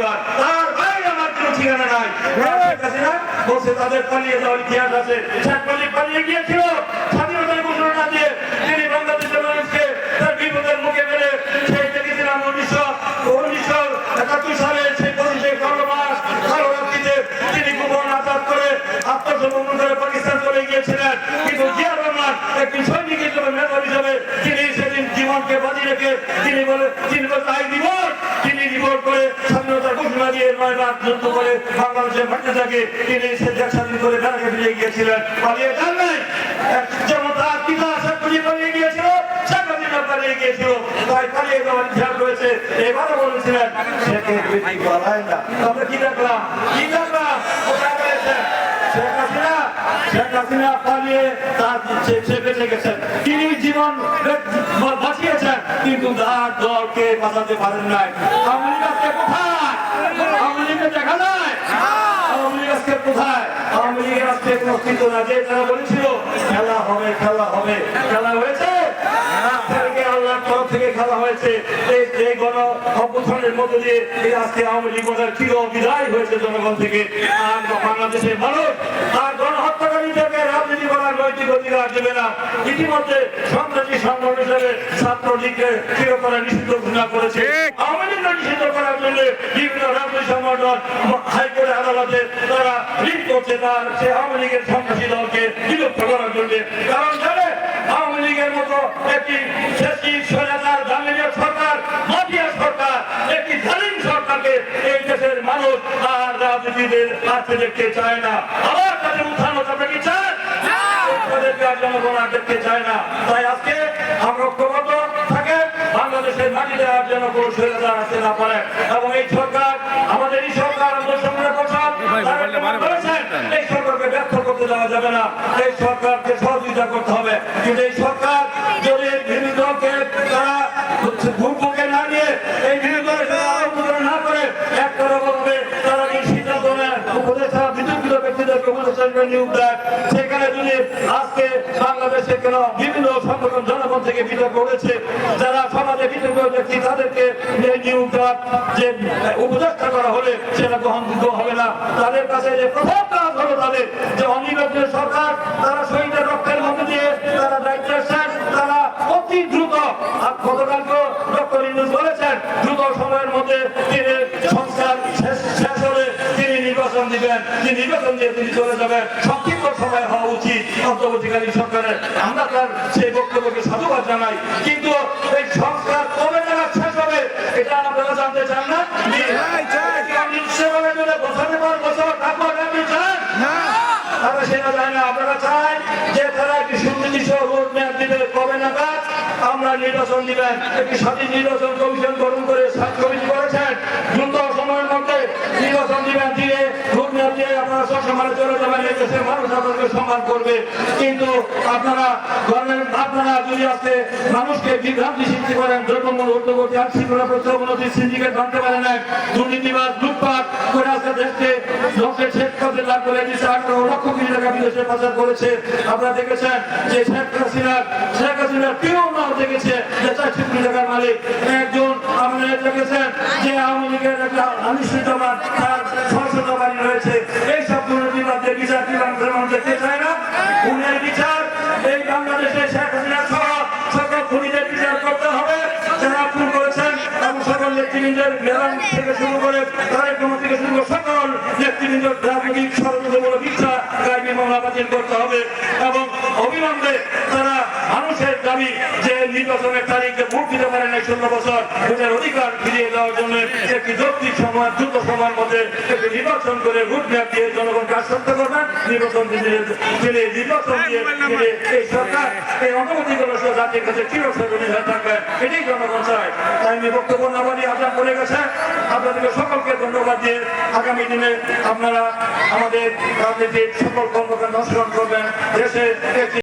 পরিবার। তার বাইরে আমার কোনো ঠিকানা নাই। বলছে তাদের পালিয়ে যাওয়ার ইতিহাস আছে। শেখ মুজিব পালিয়ে গিয়েছিল। স্বাধীনতার ঘোষণা দিয়ে তিনি বাংলাদেশের মানুষকে তার বিপদের মুখে ফেলে সেই দেখেছিলাম উনিশশো উনিশশো একাত্তর সালে সেই পঁচিশে কালো মাস কালো রাত্রিতে তিনি গোপন আঘাত করে আত্মসমর্পণ করে পাকিস্তান চলে গিয়েছিলেন। কিন্তু জিয়া রহমান একটি রেখে তিনি বলে তিনি তাই রিভোল্ট তিনি রিভোল্ট করে স্বাধীনতার ঘোষণা দিয়ে নয় মাস যুদ্ধ করে বাংলাদেশের থাকে তিনি দেশ স্বাধীন করে বেড়াকে ফিরে গিয়েছিলেন। পালিয়ে যান নাই। যেমন তার পিতা শেখ মুজিব পালিয়ে গিয়েছিল পালিয়ে দেখলাম? কি দেখলাম? শেখ হাসিনা পালিয়ে তার বাঁচাতে পারেন নাই। আওয়ামী আজকে কোথায়? আওয়ামী দেখা যায় আওয়ামী আজকে কোথায়? আওয়ামী লীগের আজকে না যে তারা বলেছিল, খেলা হবে খেলা হবে। খেলা হয়েছে? থেকে খেলা হয়েছে। এই গণ অভ্যুত্থানের মধ্য দিয়ে আজকে আওয়ামী লীগ বিদায় হয়েছে জনগণ থেকে। আর বাংলাদেশের মানুষ, আর গণহত্যাকারীদেরকে নৈতিক অধিকার দেবে না। ইতিমধ্যে সন্ত্রাসী সংগঠন হিসেবে ছাত্রলীগকে নিষিদ্ধ ঘোষণা করেছে। আওয়ামী লীগকে নিষিদ্ধ করার জন্য বিভিন্ন রাজনৈতিক সংগঠন আদালতে তারা করছে তার সে আওয়ামী লীগের সন্ত্রাসী দলকে বিলুপ্ত করার জন্য। কারণ জানে আওয়ামী লীগের মতো একটি শেষী স্বৈরাচার সরকার মাফিয়া সরকার একটি জালিম সরকারকে এই দেশের মানুষ আর রাজনীতিদের কাছে দেখতে চায় না। আবার তাদের উত্থান হতে কি চায় তাদেরকে আর জনগণ আর দেখতে চায় না। তাই আজকে আমরা ঐক্যবদ্ধ থাকে বাংলাদেশের মাটিতে আর যেন কোনো স্বৈরাচার আসতে না পারে। এবং এই সরকার আমাদের এই সরকার আমাদের সঙ্গে প্রচার এই সরকারকে ব্যর্থ করতে দেওয়া যাবে না। এই সরকারকে সহযোগিতা করতে হবে। কিন্তু এই সরকার যদি ভিন্ন দলকে তারা ভূপকে না নিয়ে এই ভিন্ন দলের না করে বলবে তারা এই সিদ্ধান্ত নেয় উপদেষ্টা বিতর্কিত ব্যক্তিদেরকে উপদেষ্টা নিয়োগ দেয়। বাংলাদেশে কেন বিভিন্ন সংগঠন, জনগণ থেকে বিতর্ক করেছে? যারা সমাজে বিতর্ক ব্যক্তি তাদেরকে যে উপদেষ্টা করা হলে সেটা গ্রহণযোগ্য হবে না। তাদের কাছে যে প্রথম কাজ হলো তাদের, যে অনিবার্য সরকার, তারা শহীদের রক্তের মধ্যে দিয়ে তারা দায়িত্ব এসেছেন তারা অতি দ্রুত আর গতকালকে ডক্টর ইন্দুস বলেছেন দ্রুত সময়ের মধ্যে তিনি সংস্কার শেষ শেষ হলে তিনি নির্বাচন দিবেন তিনি নির্বাচন দিয়ে তিনি চলে যাবেন সংক্ষিপ্ত সময় হওয়া উচিত। অন্তর্বর্তীকালীন সরকারের আমরা তার সেই বক্তব্যকে সাধুবাদ জানাই। কিন্তু এই সংস্কার কবে নাগাদ শেষ হবে এটা আপনারা জানতে চান না? নিশ্চয়ভাবে যদি বছরের পর বছর থাকব আপনি চান তারা সেটা চায় না আপনারা চান যে তারা একটি সুনির্দিষ্ট রোড ম্যাপ দিবে কবে নাগাদ আমরা নির্বাচন দিবেন। একটি স্বাধীন নির্বাচন কমিশন গঠন করে সাত কমিটি করেছেন। কিন্তু আপনারা গভর্নমেন্ট আপনারা মানুষকে বিভ্রান্তি সৃষ্টি করেন দ্রব্যমূল দুর্নীতিবাদ লুটপাট করে আজকে দেশকে ধ্বংসের শেষ কাজে লাভ করে দিচ্ছে আঠারো লক্ষ কোটি টাকা বিদেশে পাচার করেছে। আপনারা দেখেছেন যে শেখ হাসিনার শেখ হাসিনার প্রিয় নাম দেখেছে যে চারশো কোটি টাকার মালিক। একজন আপনারা দেখেছেন যে আওয়ামী লীগের একটা আনুষ্ঠানিকমান তার ছশত বাড়ি রয়েছে। এই সব দুর্নীতিবাদদের বিচার কি বাংলাদেশের দেখতে চায় না? খুনের বিচার। এই বাংলাদেশে শেখ হাসিনা সহ সকল খুনিদের বিচার করতে হবে। যারা খুন করেছেন, এবং সকল নেতৃবৃন্দের মেলান থেকে শুরু করে তারেক থেকে শুরু করে সকল নেতৃবৃন্দের নির্বাচন করে রুট ম্যাপ দিয়ে জনগণকে আশ্বস্ত করবেন। নির্বাচন দিলে নির্বাচন দিয়ে এই সরকার, এই অনুমতি করে জাতির কাছে চিরসর্বনী হয়ে থাকবে। এটাই জনগণ চায়। তাই আমি বক্তব্য না বলি আপনার বলে গেছে। আপনাদেরকে সকলকে ধন্যবাদ দিয়ে আগামী দিনে আপনারা আমাদের রাজনীতির সকল কর্মকাণ্ড অনুসরণ করবেন। দেশে একটি